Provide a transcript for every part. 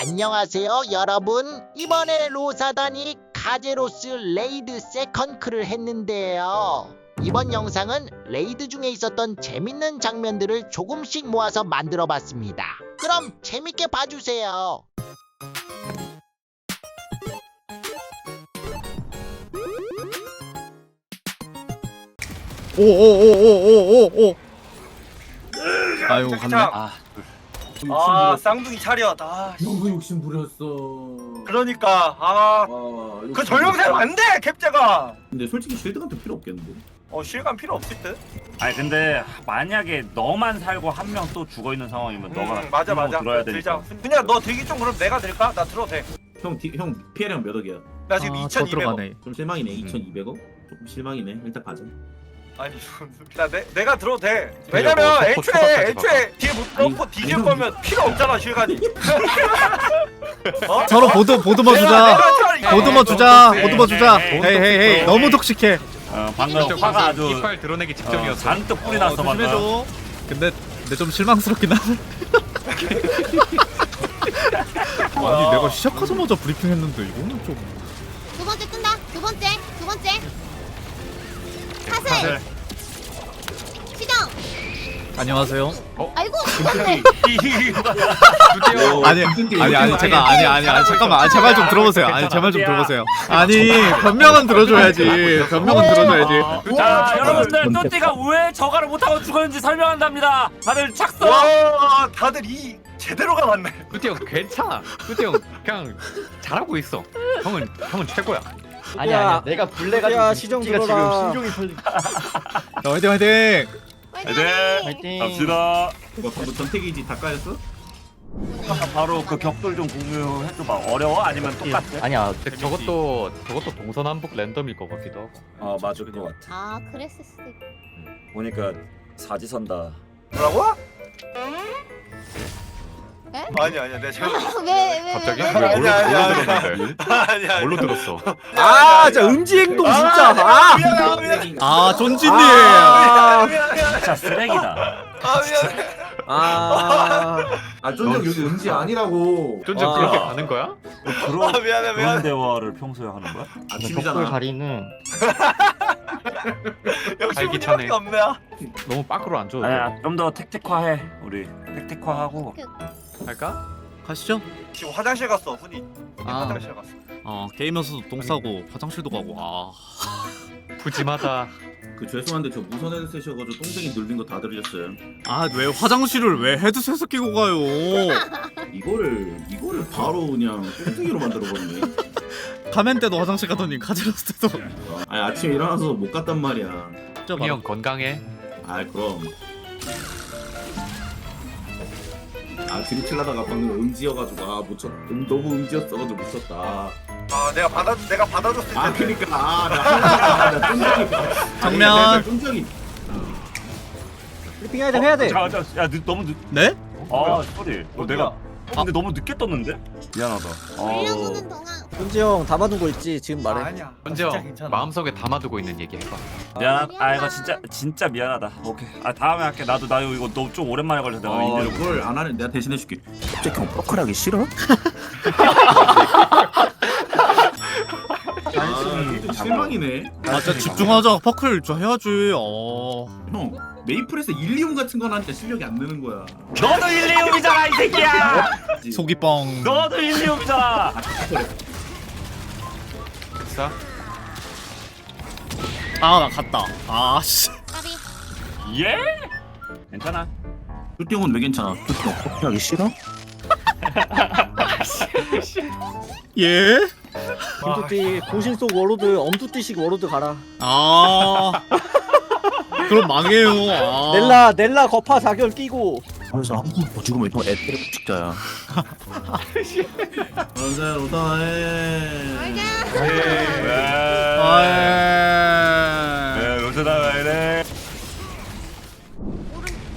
안녕하세요 여러분. 이번에 로사단이 카제로스 레이드 세컨크를 했는데요. 이번 영상은 레이드 중에 있었던 재밌는 장면들을 조금씩 모아서 만들어 봤습니다. 그럼 재밌게 봐주세요. 오오오오오오오. 아이고 갔네 아, 아 쌍둥이 차렷 아 씨. 너무 욕심 부렸어. 그러니까 아그 아, 욕심 전용생 안돼 캡제가 근데 솔직히 쉴드한테 필요 없겠는데. 어 실감 필요 없을 듯 아니 근데 만약에 너만 살고 한 명 또 죽어 있는 상황이면 너가 음, 맞아 맞아 들어야 되니까. 그냥 너 대기 좀 그럼 내가 들까? 나 들어도 돼나 형, 디, 형 피해량 몇 억이야? 지금 아, 저 2200원 들어가네 좀 실망이네. 2,200억? 조금 실망이네. 일단 가자. 아니 나 내, 내가 들어도 돼. 왜냐면 뭐, 애초에 초밥까지 애초에 뒤에 못 넣고 아니, 뒤질 거면 필요 없잖아 실간이. 어? 서로 보드 보드머 주자. 보드머 어, 주자. 네, 보드머 네, 주자. 네, 헤이 헤이 헤이. 너무 독식해. 어, 방금 화가 아주 이빨 드러내기 어, 직전이었어. 잔뜩 뿌리 났어 방금 조심해줘. 근데 근데 좀 실망스럽긴 하네. 아니 내가 시작하자마자 브리핑했는데 이거는 좀. 두 번째 뜬다. 두 번째. 두 번째. 사슬. 시정. 안녕하세요. 아이고. 드디어 아니 아니 아니 제가 아니 아니 아니 잠깐만. 아니 제발 좀 들어보세요. 아니 제발 좀 들어보세요. 아니 변명은 들어줘야지. 변명은 들어줘야지. 자 여러분들 또띠가 왜 저가를 못하고 죽었는지 설명한답니다. 다들 착석 와 다들 이 제대로가 맞네. 뚜띠 형 괜찮아. 뚜띠 형 그냥 잘하고 있어. 형은 형은 최고야. 아니 아니야 내가 불내가지고 시정 들어라 지금 신종이 자, 화이팅 화이팅 네 파이팅 갑시다 뭐가 방금 전태기지 다 까였어? 바로 그 격돌 좀 공유해줘봐 어려워? 아니면 똑같아? 아니야 근데 저것도 저것도 동서남북 랜덤일 것 같기도 하고. 아 맞을 것 같아. 아, 그랬을 수도 있고. 보니까 사지선다. 뭐라고? 에? 아니 아니야 내가 제가 왜, 왜, 갑자기? 왜, 왜 왜, 뭘로 아니, 아니, 뭘로 아니. 들었는데? 아니 아니 뭘로 들었어? 아 진짜 음지 행동 진짜 아 미안해 미안해 아 존진님 아 미안해 진짜 쓰레기다 아 미안해 아 아, 여기 음지 아니라고. 쫀쫀 아. 그렇게 가는 거야? 아 그런 미안해 그런 미안해 대화를 평소에 하는 거야? 아침이잖아. 가리는 역시. 우리밖에 없네 아. 너무 빠꾸로 안 줘도 아니야 좀 더 택틱화해 우리 택틱화하고 할까? 가시죠 지금 화장실 갔어 훈이 아. 화장실 갔어 어 게임에서도 똥 싸고 화장실도 가고 아 푸짐하다. 그 죄송한데 저 무선 헤드셋이어가지고 똥쟁이 눌린 거 다 들으셨어요. 아 왜 화장실을 왜 헤드셋을 끼고 가요 이거를 이거를 바로 그냥 똥쟁이로 만들어버리네. 가면 때도 화장실 가더니 카제로스 때도 아니 아침에 일어나서 못 갔단 말이야. 진짜 훈이 형 건강해. 아 그럼. 아 드립칠라다가 방금 음지여가지고 아못 쳤. 음, 너무 음지였어가지고 못 쳤다. 아 내가 받아 내가 받아줬을 아 텐데 그니까 아나 똥쟁이. 정면. 똥쟁이. 브리핑 해야 돼 해야 돼 자, 자, 야 늦, 너무 늦. 네? 아 소리. 어, 내가. 어, 근데 너무 늦게 떴는데? 미안하다. 올려보는 동안. 은지 형 담아둔 거 있지 지금 아, 말해 아니야 현재 진짜 형 괜찮아 마음속에 담아두고 있는 얘기 해봐. 미안. 아 이거 진짜 진짜 미안하다. 오케이. 아 다음에 할게. 나도 나 이거 너무 좀 오랜만에 걸려서 내가 아 인내를 이걸 안 하는 내가 대신 해줄게. 갑자기 형 뻐클하기 싫어? 아좀 실망이네. 아 진짜 집중하자 퍼클 저 해야지 어 형 메이플에서 일리움 같은 건 하니까 실력이 안 느는 거야. 너도 일리움이잖아 이 새끼야. 속이 뻥 너도 일리움이잖아. 됐어? 아나 갔다 아씨. 예? 괜찮아. 뚜띠 형은 왜 괜찮아? 뚜띠 형 뻐클하기 싫어? 예? 김뚜띠 고신 속 워로드 엄뚜띠식 워로드 가라 아 그럼 망해요 아. 넬라 넬라 거파 자결 끼고 그래서 한번더 죽으면 형애 때리고 죽자야. 원사 로사해. 알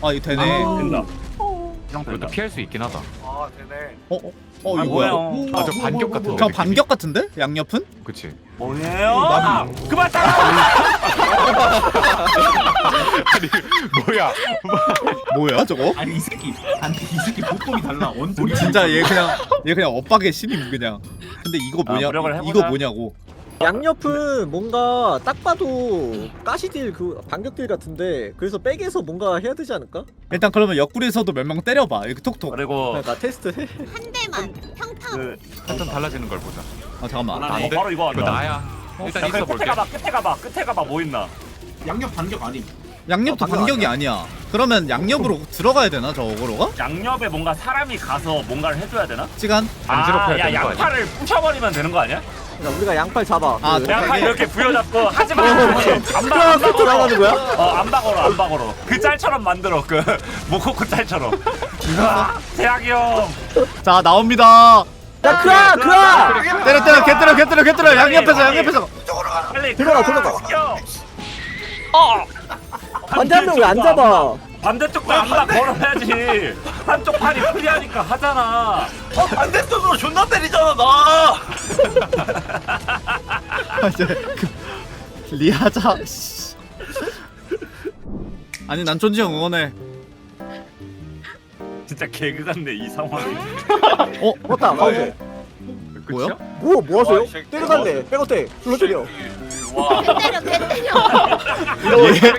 아 이거 되네 어? 된다. 이것도. 피할 수 있긴 하다. 아 되네 어? 어? 어 아, 이거 뭐야? 아, 저 반격 같은 저 반격 같은데? 양옆은? 그치. 뭐예요? 그만 따라. 뭐야? 뭐야 저거? 아니 이 새끼 아니 이 새끼 복법이 달라 원툴이 진짜 얘 그냥 얘 그냥 엇박의 신임 그냥. 근데 이거 아, 뭐냐? 해보자. 이거 뭐냐고. 양옆은 뭔가 딱 봐도 가시딜 그 반격딜 같은데 그래서 백에서 뭔가 해야 되지 않을까? 일단 그러면 옆구리에서도 몇 명 때려봐. 이렇게 톡톡. 그리고 나 테스트 해. 한 대만 평타. 그 패턴 달라지는 걸 보자. 아 잠깐만. 아, 어, 바로 이거 이거 한다. 나야. 일단 야, 있어 그래, 끝에 볼게. 가봐 끝에 가봐 끝에 가봐 뭐 있나? 양옆 반격 아니 양옆도 어, 반격 반격이 아니야. 그러면 양옆으로 들어가야 되나 저 어그로가? 양옆에 뭔가 사람이 가서 뭔가를 해줘야 되나? 시간? 간지럽혀야 아, 야 되는 거 아니야? 부셔버리면 되는 거 아니야? 야, 우리가 양팔 잡아. 아, 그, 네. 양팔 이렇게 부여잡고 하지마 안박 안박으로 돌아가는 거야? 어 안 박으로 안박으로 그 짤처럼 만들어 그 모코코 짤처럼 아, 대학이 형 자 나옵니다. 야 크라 크라. 때려 때려 개 때려 개 때려 개 때려 양 옆에서 양 옆에서. 빨리 들어가, 가, 들어가. 어 반대 한명왜안 잡아? 반대쪽도 안박 걸어야지 한쪽 팔이 프리하니까 하잖아 어 반대쪽으로 존나 때리잖아 나 아, 이제 그 리하자. 씨. 아니 난 쫀지 형 응원해. 진짜 개그 같네 이 상황이 어 맞다 가운데. 뭐야? 뭐, 뭐 하세요? 와, 이 새끼. 때려간대. 백어때. 불러 때려. 와개 때려 개 때려. 얘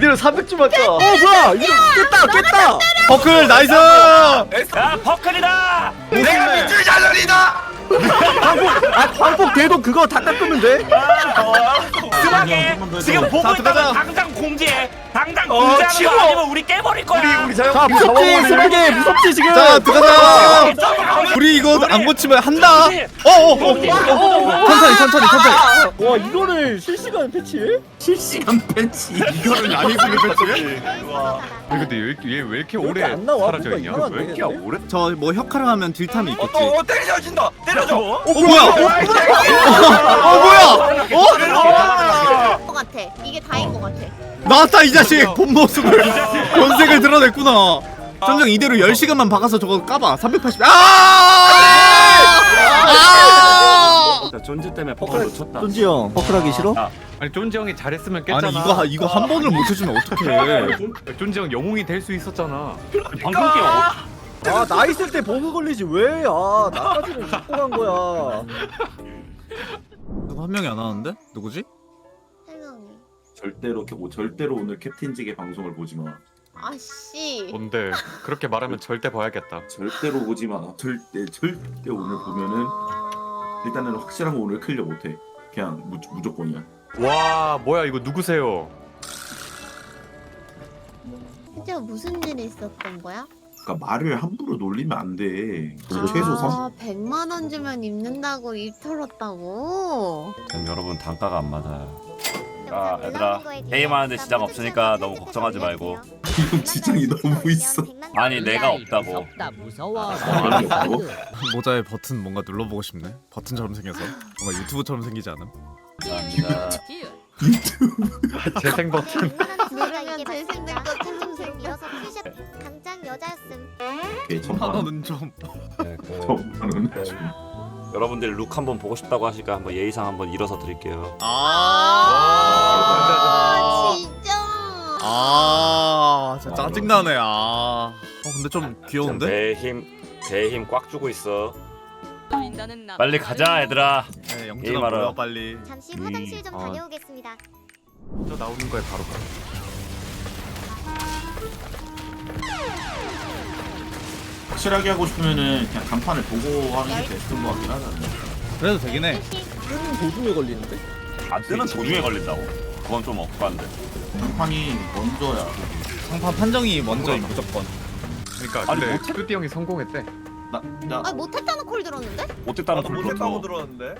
니를 300주 맞자. 어, 뭐야? 이거 깼다, 깼다. 버클 나이스. 야 버클이다 내가 밑줄 자전이다. 아, 광폭 대도 그거 다 깎으면 돼? 심하게 한번더 지금. 보고 자, 있다가 들어가자. 당장 공지해 당장 어, 공지하는 치워. 거 아니면 우리 깨버릴 거야 자, 무섭지, 스무개 무섭지, 지금. 자 들어가자. 우리 이거 안 고치면 한다. 어어어 어, 어, 어. 천천히 천천히 천천히. 와, 이거를 실시간 패치해? 실시간 벤치 이거를 아니지 그렇지. 근데 얘왜 이렇게 왜 이렇게 오래 안 나와? 사라져 뭔가 있냐? 이상한데, 왜 이렇게? 오래? 저 뭐 혁카를 하면 딜탐이 있겠지. 어, 어 때려진다. 때려줘. 어 뭐야? 어 뭐야? 어? 것 같아. 이게 다인 것 같아. 나왔다 이 자식 본 모습을 본색을 드러냈구나. 점점 이대로 10시간만 박아서 저거 까봐 380 아! 자, 존지 때문에 버클 놓쳤다 존지 형, 버클하기 싫어? 아니 존지 형이 잘했으면 깼잖아. 아니 이거 이거 한 번을 못 해주면 어떡해 존지 형 영웅이 될 수 있었잖아. 방금 깨 어, 아, 나 있을 때 버그 걸리지, 왜? 아, 나까지는 잡고 간 거야. 누구 한 명이 안 하는데? 누구지? 절대로 뭐 절대로 오늘 캡틴직의 방송을 보지 마 아씨. 뭔데? 그렇게 말하면 절대 봐야겠다. 절대로 보지 마 절대 절대 오늘 보면은 아... 일단은 확실한 거 오늘 클리어 못해 그냥 무, 무조건이야 와 뭐야 이거 누구세요? 진짜 무슨 일이 있었던 거야? 그러니까 말을 함부로 놀리면 안돼 아, 최소 3 100만 원 주면 입는다고 입 털었다고? 여러분 단가가 안 맞아요 아 얘들아. 게임 하는데 지장 없으니까 너무 걱정하지 말고. 지금 지장이 너무 있어. 아니 내가 없다고. 말이 없다고? 모자에 버튼 뭔가 눌러보고 싶네. 버튼처럼 생겨서. 뭔가 유튜브처럼 생기지 않음? 감사합니다 재생 버튼. 누르면 재생된 거 춤춤색 이어서 티셔츠 강장 여자였음 오케이 만 천만 원 원은 좀 천만 원 여러분들 룩 한번 보고 싶다고 하시니까 한번 예의상 한번 일어서 드릴게요 아 진짜 아, 진짜 짜증나네. 아. 어, 근데 좀 귀여운데? 대힘 대힘 꽉 주고 있어 빨리 가자 얘들아 네, 영준아 게임하러. 빨리. 잠시 화장실 좀 아. 다녀오겠습니다 저 나오는 거에 바로 가. 확실하게 하고 싶으면은 그냥 간판을 보고 하는 게 베스트인 것 같긴 하다 그래도 되긴 해. 뜨는 도중에 걸리는데? 안 뜨는 도중에 걸린다고 그건 좀 억울한데 간판이 먼저야 상판 판정이 먼저 무조건. 그러니까 아니, 근데 못해- 뚜띠 형이 성공했대. 나, 나 아 못했다는 콜 들었는데? 못했다는 나도 걸 못했다고 들었는데.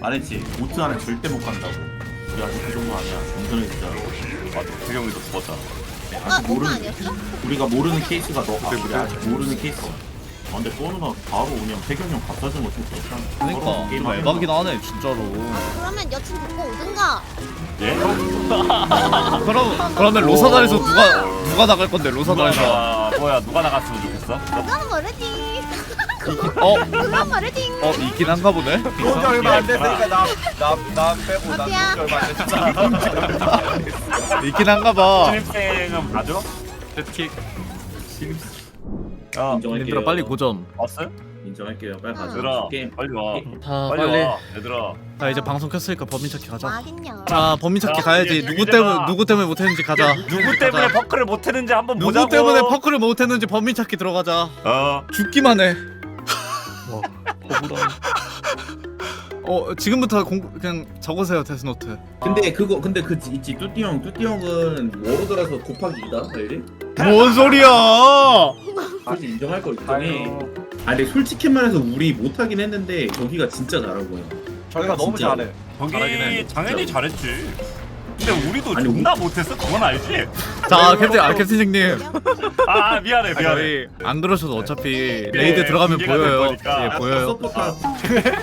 말했지 보트 안에 절대 못 간다고 아직 그 정도 아니야 운전해 진짜 맞아 두경이도 죽었잖아 아 오빠 아니었어? 우리가 모르는 케이스가 너 아, 우리 아직 모르는 케이스야 아, 근데 뽀누나 바로 그냥 태경형 갖다 준거 진짜 그러니까 게임 좀 거야. 하네 진짜로. 그러면 여친 데리고 오든가 예? 그럼 그러면 로사단에서 누가 누가 나갈 건데 로사단에서? 뭐야 뭐야 누가 나갔으면 좋겠어? 그거는 모르지 어? 그만 말해팅. 어 있긴 한가 보네 노지 얼마 안 됐으니까 나나 빼고 난 얼마 안 됐어 있긴 한가 봐 신입생은 봐줘? 특히 야 인정할게요. 얘들아 빨리 고점 왔어요? 인정할게요. 빨리 가자. 얘들아 게임. 빨리 와자 빨리, 빨리 와 얘들아 자 이제 방송 켰으니까 범인 찾기 가자. 자 범인 찾기 자, 가야지 이제 누구 때문에 누구 때문에 못했는지 가자 누구 때문에 퍼크를 못했는지 한번 누구 보자고 때문에 퍼크를 못했는지 범인 찾기 들어가자 어 죽기만 해. 어 지금부터 공 그냥 적으세요 데스노트. 근데 그거 근데 그 있지 뚜띠 형 뚜띠 형은 워로드라서 곱하기 2다 알지? 뭔 소리야? 솔직히 인정할 걸 인정해. 아 근데 솔직히 말해서 우리 못하긴 했는데 저기가 진짜 거야. 저희가 너무 진짜. 잘해 저기 잘하긴 해. 당연히 잘했지 근데 우리도 아니, 존나 못했어 그건 알지? 자 캡틴 아 캡틴생님 아 미안해 아, 미안해 저희 안 그러셔도 어차피 레이드 들어가면 공개가 될 보여요. 거니까. 예 보여요. 서포터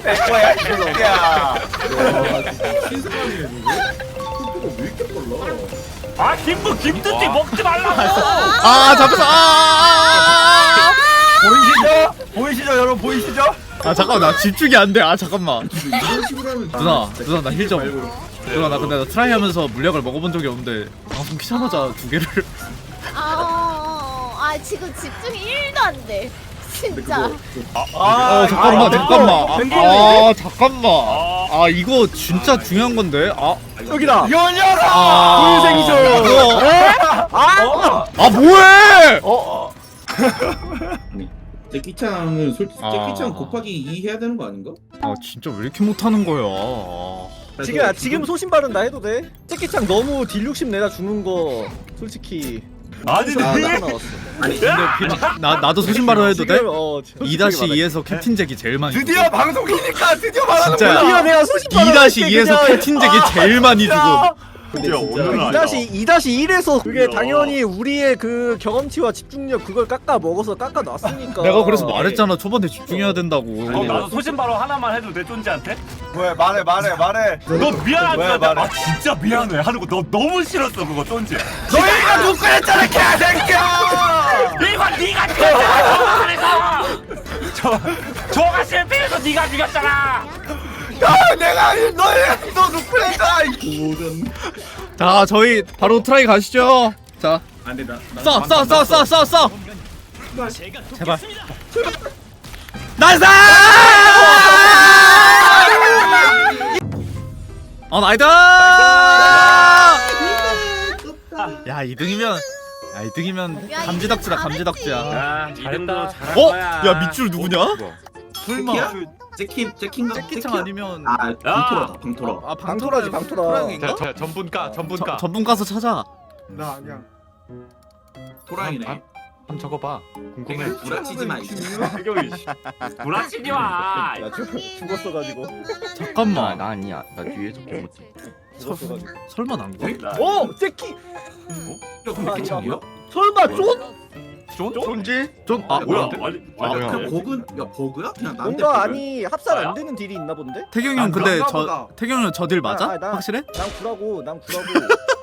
내 거야 이 새끼야 신선하네 이거. 왜 이렇게 빨라? 아 김부 김뚜띠 먹지 말라고 아 잡혔어. 아, 아, 아, 보이시죠? 아, 아 잠깐 나 집중이 안 돼. 아 잠깐만. 이런 식으로 하면 누나 진짜 누나 나 힐 좀. 말고. 누나 나 근데 나 트라이하면서 물약을 먹어본 적이 없는데 방송 키자마자 두 개를. 아, 아 지금 집중이 1도 안 돼. 진짜. 어 잠깐만 아, 잠깐만. 아, 아 잠깐만. 아. 아 이거 진짜 중요한 건데. 아. 여기다. 열려라 아, 불생이죠. 그거- 아아 뭐해? 어, 제키창은 솔직히 아. 제키창 곱하기 2 해야 되는 거 아닌가? 아 진짜 왜 이렇게 못하는 거야? 아. 지금 지금 소신 바른다 해도 돼? 째끼창 너무 딜 욕심 내다 주는 거 솔직히 아니 아, 네. 나 나왔어. 아니 근데 비마, 나 나도 소신발언 해도 돼? 지금, 어, 지금 2-2에서 캡틴 잭이 제일 많이. 드디어 방송이니까 드디어 말하는 진짜. 거야 드디어 내가 소신 바른 2-2에서 캡틴 잭이 제일 많이 죽음. 진짜 오늘은 아니다 2-2-1에서 그게 뭐야. 당연히 우리의 그 경험치와 집중력 그걸 깎아 먹어서 깎아 놨으니까 내가 그래서 말했잖아 초반에 집중해야 된다고. 그럼 나도 소신 바로 하나만 해도 돼 쫀지한테? 왜 말해 말해 말해 너 알았는데 말해? 아 진짜 미안해 하는 거 너 너무 싫었어 그거 쫀지 너희가 누구였잖아 개새끼야 이거 네가 죽였잖아 그래서 저 저가 실패해서 네가 죽였잖아 야 내가 너희 너 모든 자 저희 바로 트라이 가시죠. 자, 쏴, 쏴, 쏴, 쏴, 쏴. 제발. 나이스! 어 나이다! 야 2등이면 야 2등이면 야, 감지덕지다 감지덕지야. 야 잘했다. 잘한 어? 거야 야 밑줄 누구냐? 설마 제키야? 제키 제키인가? 잭키창 아니면 아 방토라다 방토라. 아 방토라지, 방토라. 자, 자 전분가 전분가. 전분 가서 찾아. 나 아니야 토라이네. 한번 적어봐. 궁금해. 구라치지 마. 태경이 불안치지 마야 죽, 죽었어가지고 잠깐만. 나 아니야. 나 뒤에 적지 못 해. 죽었어가지고 설마 난 거? 오! 째끼! 제키창이요? 설마 쫀? 쫀? 쫀지? 좀 아, 뭐야 뭐야? 아니 아 아니 그냥 버그 야 버그야? 그냥 나한테 뭔가 버그야? 아니 나야? 안 되는 딜이 있나 본데? 태경이 난형 근데 그런가 저 보다. 태경이 형 저 딜 맞아? 아, 아, 나- 확실해? 난 구라고 난 구라고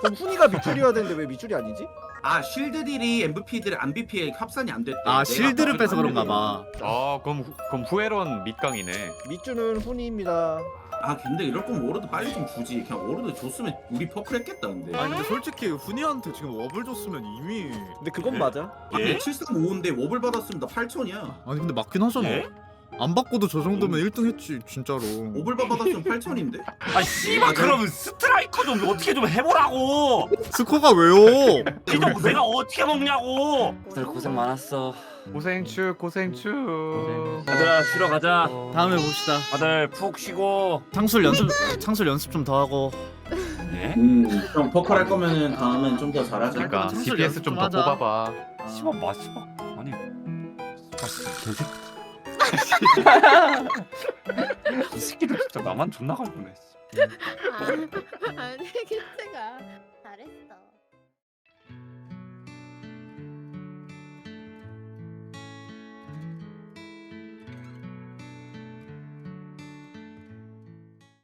그럼 훈이가 밑줄이어야 되는데 왜 밑줄이 아니지? 아 실드 딜이 MVP들 MVP에 합산이 안 됐대. 아 내가 실드를 빼서 그런가. 봐. 아 그럼 후- 그럼 후회론 밑강이네. 밑줄은 훈이입니다 아 근데 이럴 거면 워로드 빨리 좀 주지. 그냥 워로드 줬으면 우리 퍼클했겠다 근데. 아니 근데 솔직히 훈이한테 지금 워블 줬으면 이미 근데 그건 예? 맞아 아, 근데 735인데 워블 받았으면 나 8천이야. 아니 근데 맞긴 하잖아. 예? 안 바꿔도 저 정도면 1등 했지 진짜로. 워블 받았으면 8천인데? 아 씨발 그러면 스트라이커 좀 어떻게 좀 해보라고 스코가 왜요? 이정 내가 어떻게 먹냐고 다들 고생 많았어. 고생추 고생추. 얘들아 쉬러 가자 다음에 봅시다. 다들 푹 쉬고 창술 연습 창술 연습 좀 더 하고. 예? 음, 형 퍼클 할 거면은 다음엔 좀 더 잘하자. 그러니까 창술 DPS 연습 좀좀 더 하자. 뽑아봐. 씨발 마 씨발 아니 아 진짜 개새끼 이 새끼들 진짜 나만 존나 갈구네 아, 아니, 기태가 잘했어.